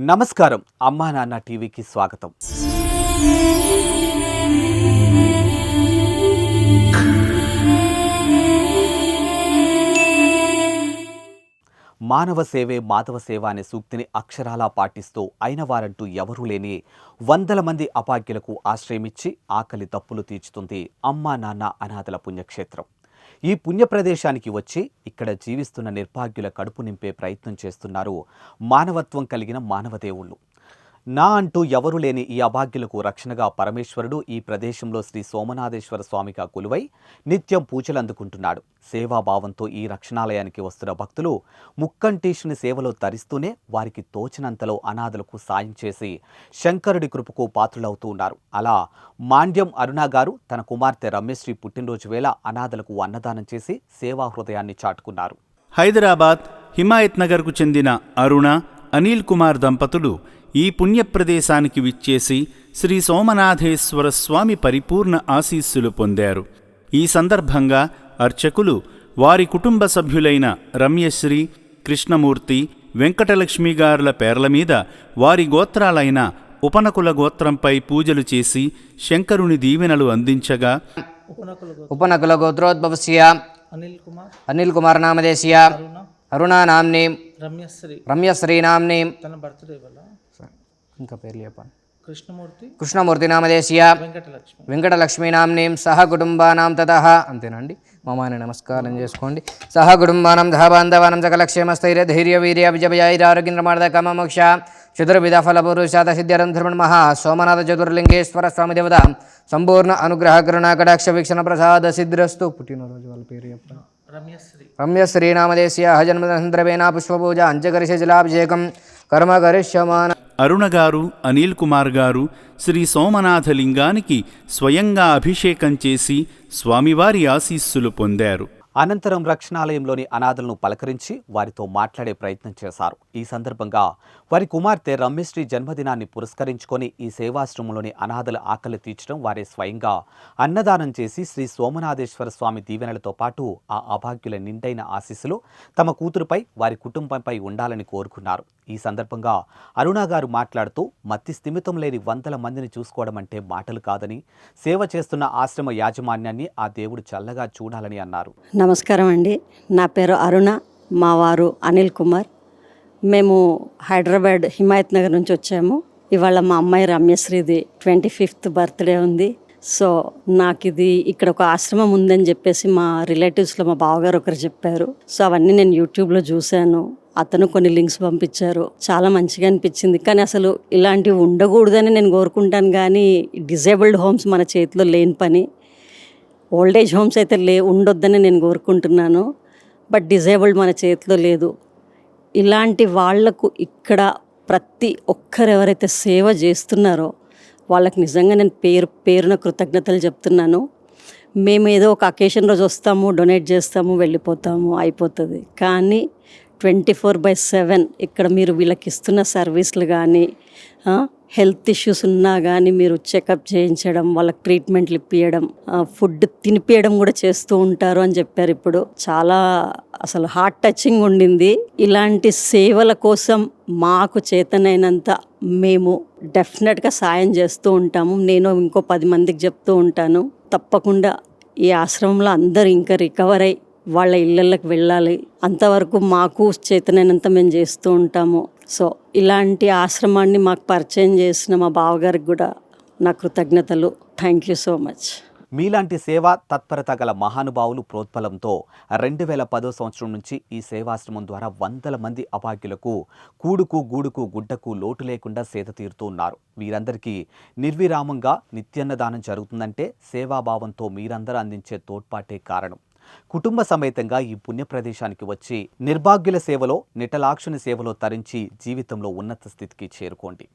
నమస్కారం. అమ్మా నాన్న టీవీకి స్వాగతం. మానవ సేవే మాధవ సేవ అనే సూక్తిని అక్షరాలా పాటిస్తూ అయిన వారంటూ ఎవరూ లేని వందల మంది అపాగ్యులకు ఆశ్రయమిచ్చి ఆకలి తప్పులు తీర్చుతుంది అమ్మా నాన్న అనాథల పుణ్యక్షేత్రం. ఈ పుణ్య ప్రదేశానికి వచ్చి ఇక్కడ జీవిస్తున్న నిర్భాగ్యుల కడుపు నింపే ప్రయత్నం చేస్తున్నారు మానవత్వం కలిగిన మానవదేవుళ్ళు. నా అంటూ ఎవరు లేని ఈ అభాగ్యులకు రక్షణగా పరమేశ్వరుడు ఈ ప్రదేశంలో శ్రీ సోమనాథేశ్వర స్వామిగా కొలువై నిత్యం పూజలు అందుకుంటున్నాడు. సేవాభావంతో ఈ రక్షణాలయానికి వస్తున్న భక్తులు ముక్కంటీషుని సేవలో తరిస్తూనే వారికి తోచినంతలో అనాథలకు సాయం చేసి శంకరుడి కృపకు పాత్రులవుతూ ఉన్నారు. అలా మాండ్యం అరుణ గారు తన కుమార్తె రమ్యశ్రీ పుట్టినరోజు వేళ అనాథలకు అన్నదానం చేసి సేవా హృదయాన్ని చాటుకున్నారు. హైదరాబాద్ హిమాయత్ నగర్కు చెందిన అరుణ అనిల్ కుమార్ దంపతులు ఈ పుణ్యప్రదేశానికి విచ్చేసి శ్రీ సోమనాథేశ్వర స్వామి పరిపూర్ణ ఆశీస్సులు పొందారు. ఈ సందర్భంగా అర్చకులు వారి కుటుంబ సభ్యులైన రమ్యశ్రీ కృష్ణమూర్తి వెంకటలక్ష్మిగారుల పేర్ల మీద వారి గోత్రాలైన ఉపనకుల గోత్రంపై పూజలు చేసి శంకరుని దీవెనలు అందించగా ఉపనకుల గోత్రోద్భవస్య అనిల్ కుమార్ అనిల్ కుమార్ నామదేశీయ అరుణ నామ్ని రమ్యశ్రీ రమ్యశ్రీ నామ్ని ఇంకా పేర్లు చెప్పండి కృష్ణమూర్తి కృష్ణమూర్తి నామధేస్య వెంకటలక్ష్మి. వెంకటలక్ష్మీ నామ్నీం సహ కుటుంబానాం తత అంతేనండి. మమాని నమస్కారం చేసుకోండి. సహ కుటుంబానం దహ బాంధవానం సకలక్షేమస్థైర్య ధైర్య వీర్య విజయైరారోగ్యంద్రమార్ద కమమోక్ష చతుర్విధ ఫలపురుషాద సిద్ధ్యరం ధర్మణ మహా సోమనాథ చతుర్లింగేశ్వర స్వామి దేవత సంపూర్ణ అనుగ్రహ కరుణా కటాక్ష వీక్షణ ప్రసాద సిద్ధిరస్తు. పుట్టినరోజు వాళ్ళ పేరు చెప్పండి. రమ్యశ్రీ. రమ్య శ్రీనామదేశ్య జన్మదినసందర్భేన పుష్పపూజ అంచకరిష జలాభిషేకం కర్మ కరిష్యమాన అరుణ గారు అనిల్ కుమార్ గారు శ్రీ సోమనాథలింగానికి స్వయంగా అభిషేకం చేసి స్వామివారి ఆశీస్సులు పొందారు. అనంతరం రక్షణాలయంలోని అనాథలను పలకరించి వారితో మాట్లాడే ప్రయత్నం చేశారు. ఈ సందర్భంగా వారి కుమార్తె రమ్యశ్రీ జన్మదినాన్ని పురస్కరించుకొని ఈ సేవాశ్రమంలోని అనాథల ఆకలి తీర్చడం వారే స్వయంగా అన్నదానం చేసి శ్రీ సోమనాథేశ్వర స్వామి దీవెనలతో పాటు ఆ అభాగ్యుల నిండైన ఆశీస్సులు తమ కూతురుపై వారి కుటుంబంపై ఉండాలని కోరుకున్నారు. ఈ సందర్భంగా అరుణ గారు మాట్లాడుతూ మత్తి స్థిమితం లేని వందల మందిని చూసుకోవడం అంటే మాటలు కాదని సేవ చేస్తున్న ఆశ్రమ యాజమాన్యాన్ని ఆ దేవుడు చల్లగా చూడాలని అన్నారు. నమస్కారం అండి. నా పేరు అరుణ మా వారు అనిల్ కుమార్. మేము హైదరాబాద్ హిమాయత్ నగర్ నుంచి వచ్చాము. ఇవాళ మా అమ్మాయి రమ్యశ్రీది ట్వంటీ ఫిఫ్త్ బర్త్డే ఉంది. సో నాకు ఇది ఇక్కడ ఒక ఆశ్రమం ఉందని చెప్పేసి మా రిలేటివ్స్లో మా బావగారు ఒకరు చెప్పారు. సో అవన్నీ నేను యూట్యూబ్లో చూశాను. అతను కొన్ని లింక్స్ పంపించారు. చాలా మంచిగా అనిపించింది. కానీ అసలు ఇలాంటివి ఉండకూడదని నేను కోరుకుంటాను. కానీ డిజేబుల్డ్ హోమ్స్ మన చేతిలో లేని పని. ఓల్డేజ్ హోమ్స్ అయితే లే ఉండొద్దని నేను కోరుకుంటున్నాను. బట్ డిజేబుల్డ్ మన చేతిలో లేదు. ఇలాంటి వాళ్ళకు ఇక్కడ ప్రతి ఒక్కరు ఎవరైతే సేవ చేస్తున్నారో వాళ్ళకి నిజంగా నేను పేరు పేరున కృతజ్ఞతలు చెప్తున్నాను. మేము ఏదో ఒక అకేషన్ రోజు వస్తాము డొనేట్ చేస్తాము వెళ్ళిపోతాము అయిపోతుంది. కానీ ట్వంటీ ఫోర్ బై సెవెన్ ఇక్కడ మీరు వీళ్ళకి ఇస్తున్న సర్వీసులు కానీ హెల్త్ ఇష్యూస్ ఉన్నా కానీ మీరు చెకప్ చేయించడం వాళ్ళకి ట్రీట్మెంట్లు ఇప్పించడం ఫుడ్ తినిపించడం కూడా చేస్తూ ఉంటారు అని చెప్పారు ఇప్పుడు. చాలా అసలు హార్ట్ టచింగ్ ఉండింది. ఇలాంటి సేవల కోసం మాకు చేతనైనంత మేము డెఫినెట్గా సాయం చేస్తూ ఉంటాము. నేను ఇంకో పది మందికి చెప్తూ ఉంటాను. తప్పకుండా ఈ ఆశ్రమంలో అందరూ ఇంకా రికవర్ అయ్యి వాళ్ళ ఇళ్ళకి వెళ్ళాలి. అంతవరకు మాకు చేతనైనంత మేము చేస్తూ ఉంటాము. సో ఇలాంటి ఆశ్రమాన్ని మాకు పరిచయం చేసిన మా బావగారికి కూడా నా కృతజ్ఞతలు. థ్యాంక్ యూ సో మచ్ మీలాంటి సేవా తత్పరత గల మహానుభావులు ప్రోత్బలంతో రెండు వేల పదో సంవత్సరం నుంచి ఈ సేవాశ్రమం ద్వారా వందల మంది అభాగ్యులకు కూడుకు గూడుకు గుడ్డకు లోటు లేకుండా సేద తీరుతూ ఉన్నారు. వీరందరికీ నిర్విరామంగా నిత్యాన్నదానం జరుగుతుందంటే సేవాభావంతో మీరందరూ అందించే తోడ్పాటే కారణం. కుటుంబ సమేతంగా ఈ పుణ్య ప్రదేశానికి వచ్చి నిర్భాగ్యుల సేవలో నిటలాక్షుని సేవలో తరించి జీవితంలో ఉన్నత స్థితికి చేరుకోండి.